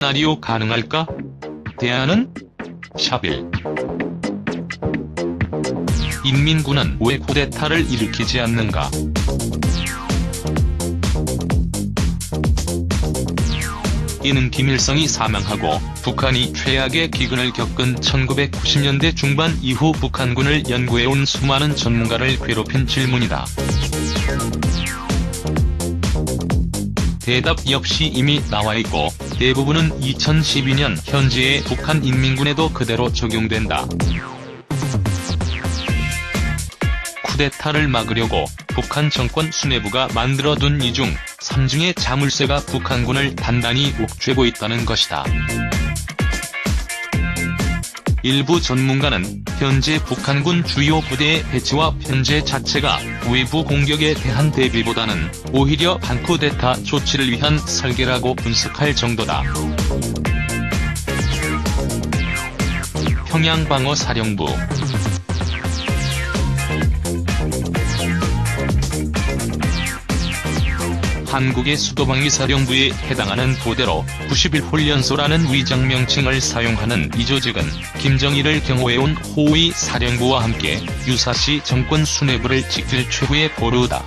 시나리오 가능할까? 대안은? 샤빌 인민군은 왜 쿠데타를 일으키지 않는가? 이는 김일성이 사망하고 북한이 최악의 기근을 겪은 1990년대 중반 이후 북한군을 연구해온 수많은 전문가를 괴롭힌 질문이다. 대답 역시 이미 나와 있고 대부분은 2012년 현재의 북한 인민군에도 그대로 적용된다. 쿠데타를 막으려고 북한 정권 수뇌부가 만들어둔 이중 3중의 자물쇠가 북한군을 단단히 옥죄고 있다는 것이다. 일부 전문가는 현재 북한군 주요 부대의 배치와 편제 자체가 외부 공격에 대한 대비보다는 오히려 반쿠데타 조치를 위한 설계라고 분석할 정도다. 평양방어사령부 한국의 수도방위 사령부에 해당하는 부대로 91훈련소라는 위장 명칭을 사용하는 이 조직은 김정일을 경호해온 호위 사령부와 함께 유사시 정권 수뇌부를 지킬 최후의 보루다.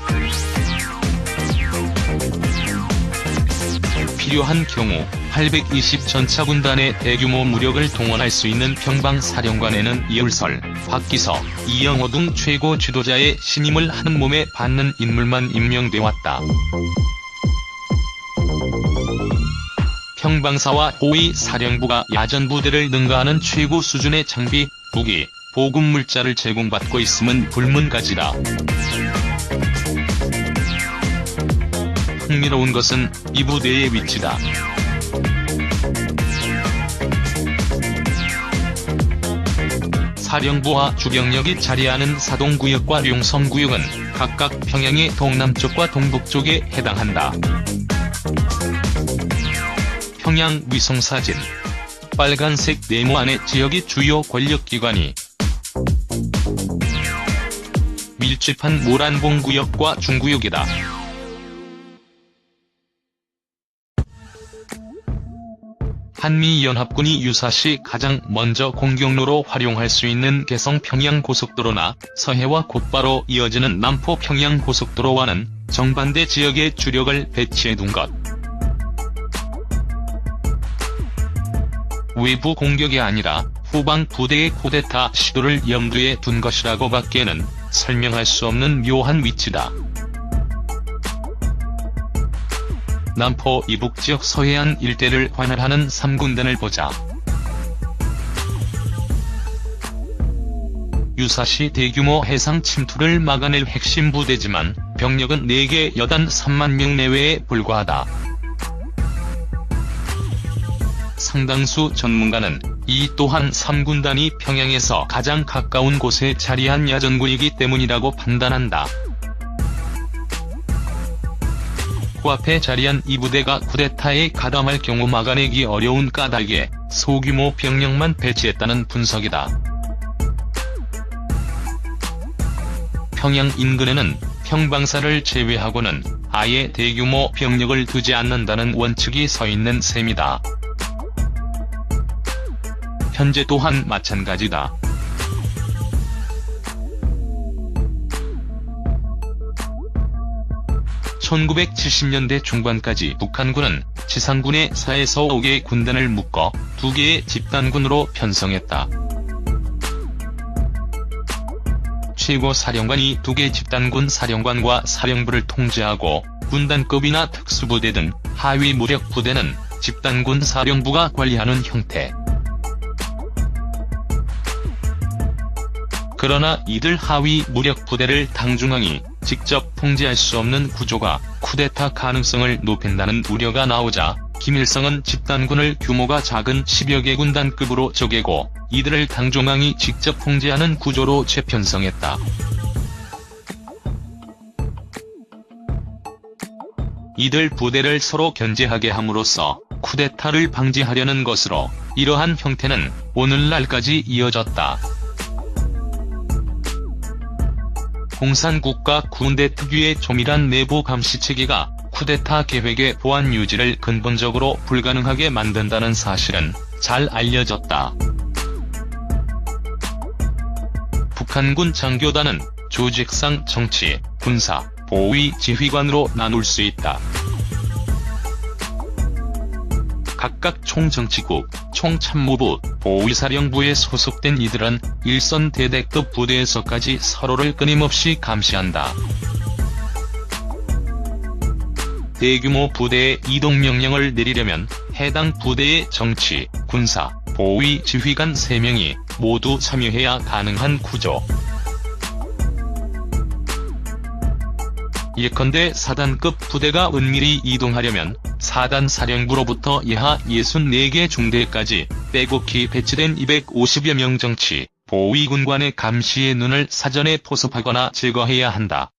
필요한 경우 820 전차군단의 대규모 무력을 동원할 수 있는 평방사령관에는 이울설, 박기서, 이영호 등 최고 지도자의 신임을 한 몸에 받는 인물만 임명돼 왔다. 평방사와 호위 사령부가 야전 부대를 능가하는 최고 수준의 장비, 무기, 보급 물자를 제공받고 있음은 불문가지다. 흥미로운 것은 이 부대의 위치다. 사령부와 주병력이 자리하는 사동구역과 용성구역은 각각 평양의 동남쪽과 동북쪽에 해당한다. 평양 위성사진 빨간색 네모 안에 지역의 주요 권력기관이 밀집한 모란봉 구역과 중구역이다. 한미연합군이 유사시 가장 먼저 공격로로 활용할 수 있는 개성 평양고속도로나 서해와 곧바로 이어지는 남포 평양고속도로와는 정반대 지역에 주력을 배치해둔 것. 외부 공격이 아니라 후방 부대의 쿠데타 시도를 염두에 둔 것이라고 밖에는 설명할 수 없는 묘한 위치다. 남포 이북 지역 서해안 일대를 관할하는 3군단을 보자. 유사시 대규모 해상 침투를 막아낼 핵심 부대지만 병력은 4개 여단 3만 명 내외에 불과하다. 상당수 전문가는 이 또한 3군단이 평양에서 가장 가까운 곳에 자리한 야전군이기 때문이라고 판단한다. 코앞에 자리한 이 부대가 쿠데타에 가담할 경우 막아내기 어려운 까닭에 소규모 병력만 배치했다는 분석이다. 평양 인근에는 평방사를 제외하고는 아예 대규모 병력을 두지 않는다는 원칙이 서 있는 셈이다. 현재 또한 마찬가지다. (1970년대) 중반까지 북한군은 지상군의 4에서 5개의 군단을 묶어 2개의 집단군으로 편성했다. 최고 사령관이 2개 집단군 사령관과 사령부를 통제하고 군단급이나 특수부대 등 하위 무력 부대는 집단군 사령부가 관리하는 형태. 그러나 이들 하위 무력 부대를 당중앙이 직접 통제할 수 없는 구조가 쿠데타 가능성을 높인다는 우려가 나오자 김일성은 집단군을 규모가 작은 10여 개 군단급으로 쪼개고 이들을 당중앙이 직접 통제하는 구조로 재편성했다. 이들 부대를 서로 견제하게 함으로써 쿠데타를 방지하려는 것으로 이러한 형태는 오늘날까지 이어졌다. 공산국가 군대 특유의 조밀한 내부 감시 체계가 쿠데타 계획의 보안 유지를 근본적으로 불가능하게 만든다는 사실은 잘 알려졌다. 북한군 장교단은 조직상 정치, 군사, 보위 지휘관으로 나눌 수 있다. 각각 총정치국, 총참모부, 보위사령부에 소속된 이들은 일선 대대급 부대에서까지 서로를 끊임없이 감시한다. 대규모 부대의 이동 명령을 내리려면 해당 부대의 정치, 군사, 보위 지휘관 3명이 모두 참여해야 가능한 구조. 예컨대 사단급 부대가 은밀히 이동하려면 사단 사령부로부터 예하 64개 중대까지 빼곡히 배치된 250여 명 정치, 보위군관의 감시의 눈을 사전에 포섭하거나 제거해야 한다.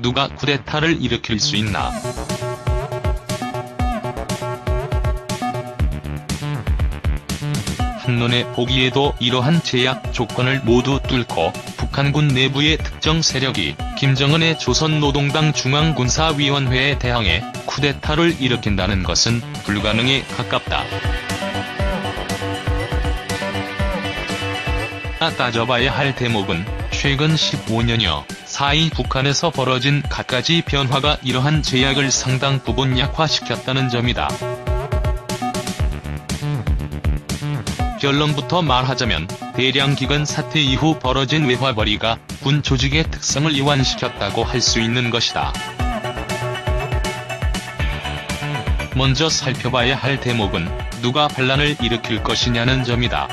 누가 쿠데타를 일으킬 수 있나? 한눈에 보기에도 이러한 제약 조건을 모두 뚫고 북한군 내부의 특정 세력이 김정은의 조선노동당 중앙군사위원회에 대항해 쿠데타를 일으킨다는 것은 불가능에 가깝다. 따져봐야 할 대목은 최근 15년여 사이 북한에서 벌어진 갖가지 변화가 이러한 제약을 상당 부분 약화시켰다는 점이다. 결론부터 말하자면 대량 기간 사태 이후 벌어진 외화벌이가 군 조직의 특성을 이완시켰다고 할 수 있는 것이다. 먼저 살펴봐야 할 대목은 누가 반란을 일으킬 것이냐는 점이다.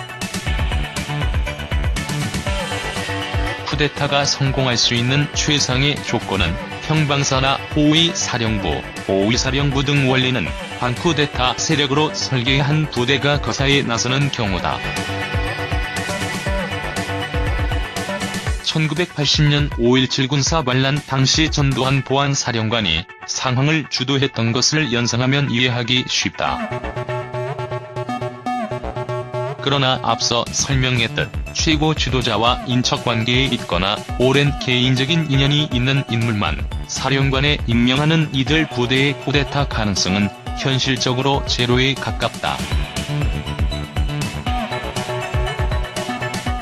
쿠데타가 성공할 수 있는 최상의 조건은 평방사나 호위 사령부, 보위사령부 등 원리는 반쿠데타 세력으로 설계한 부대가 거사에 나서는 경우다. 1980년 5.17 군사 반란 당시 전두환 보안사령관이 상황을 주도했던 것을 연상하면 이해하기 쉽다. 그러나 앞서 설명했듯 최고 지도자와 인척관계에 있거나 오랜 개인적인 인연이 있는 인물만 사령관에 임명하는 이들 부대의 쿠데타 가능성은 현실적으로 제로에 가깝다.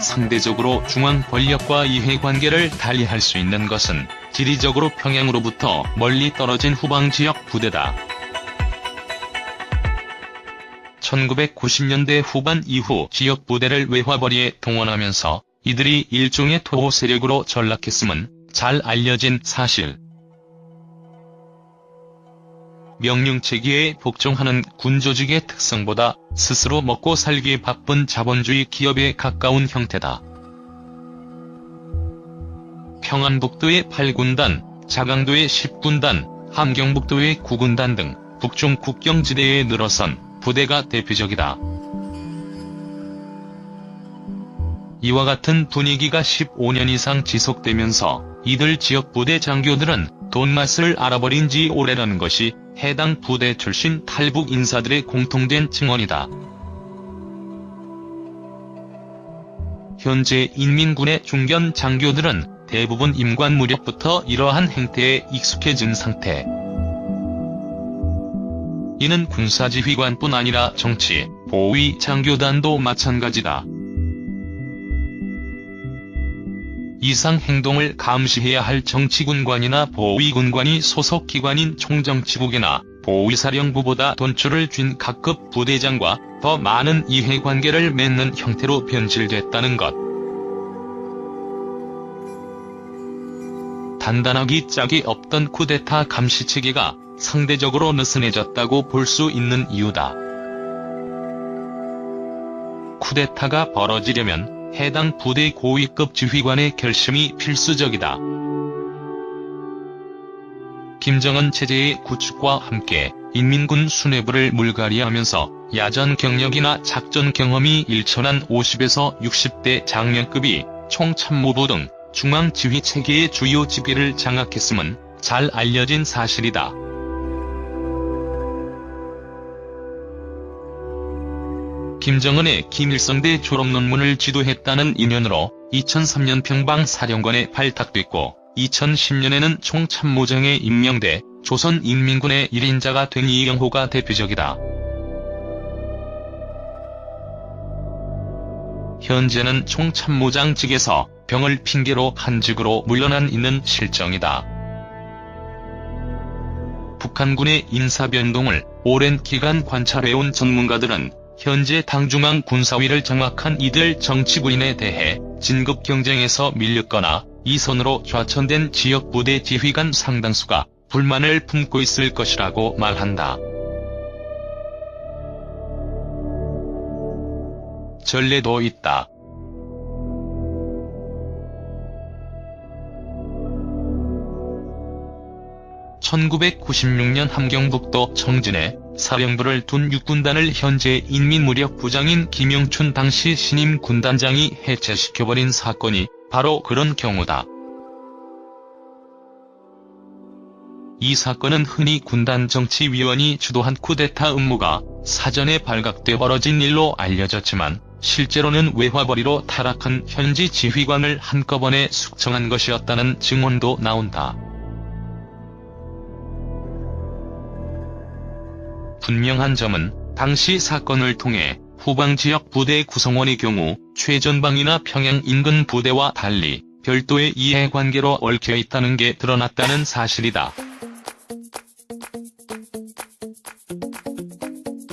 상대적으로 중앙 권력과 이해관계를 달리할 수 있는 것은 지리적으로 평양으로부터 멀리 떨어진 후방 지역 부대다. 1990년대 후반 이후 지역 부대를 외화벌이에 동원하면서 이들이 일종의 토호 세력으로 전락했음은 잘 알려진 사실. 명령체계에 복종하는 군조직의 특성보다 스스로 먹고 살기에 바쁜 자본주의 기업에 가까운 형태다. 평안북도의 8군단, 자강도의 10군단, 함경북도의 9군단 등 북중 국경지대에 늘어선 부대가 대표적이다. 이와 같은 분위기가 15년 이상 지속되면서 이들 지역 부대 장교들은 돈맛을 알아버린 지 오래라는 것이 해당 부대 출신 탈북 인사들의 공통된 증언이다. 현재 인민군의 중견 장교들은 대부분 임관 무렵부터 이러한 행태에 익숙해진 상태. 이는 군사지휘관뿐 아니라 정치, 보위 장교단도 마찬가지다. 이상 행동을 감시해야 할 정치군관이나 보위군관이 소속 기관인 총정치국이나 보위사령부보다 돈줄을 쥔 각급 부대장과 더 많은 이해관계를 맺는 형태로 변질됐다는 것. 단단하기 짝이 없던 쿠데타 감시 체계가 상대적으로 느슨해졌다고 볼 수 있는 이유다. 쿠데타가 벌어지려면 해당 부대 고위급 지휘관의 결심이 필수적이다. 김정은 체제의 구축과 함께 인민군 수뇌부를 물갈이하면서 야전 경력이나 작전 경험이 일천한 50에서 60대 장년급이 총참모부 등 중앙지휘체계의 주요 지위를 장악했음은 잘 알려진 사실이다. 김정은의 김일성대 졸업 논문을 지도했다는 인연으로 2003년 평방사령관에 발탁됐고 2010년에는 총참모장에 임명돼 조선인민군의 1인자가 된 이영호가 대표적이다. 현재는 총참모장직에서 병을 핑계로 한직으로 물러난 있는 실정이다. 북한군의 인사변동을 오랜 기간 관찰해온 전문가들은 현재 당중앙 군사위를 장악한 이들 정치부인에 대해 진급 경쟁에서 밀렸거나 이선으로 좌천된 지역 부대 지휘관 상당수가 불만을 품고 있을 것이라고 말한다. 전례도 있다. (1996년) 함경북도 청진에 사령부를 둔 육군단을 현재 인민무력부장인 김영춘 당시 신임 군단장이 해체시켜버린 사건이 바로 그런 경우다. 이 사건은 흔히 군단 정치위원이 주도한 쿠데타 음모가 사전에 발각돼 벌어진 일로 알려졌지만 실제로는 외화벌이로 타락한 현지 지휘관을 한꺼번에 숙청한 것이었다는 증언도 나온다. 분명한 점은 당시 사건을 통해 후방 지역 부대 구성원의 경우 최전방이나 평양 인근 부대와 달리 별도의 이해관계로 얽혀 있다는 게 드러났다는 사실이다.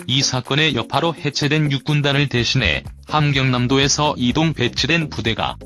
이 사건의 여파로 해체된 육군단을 대신해 함경남도에서 이동 배치된 부대가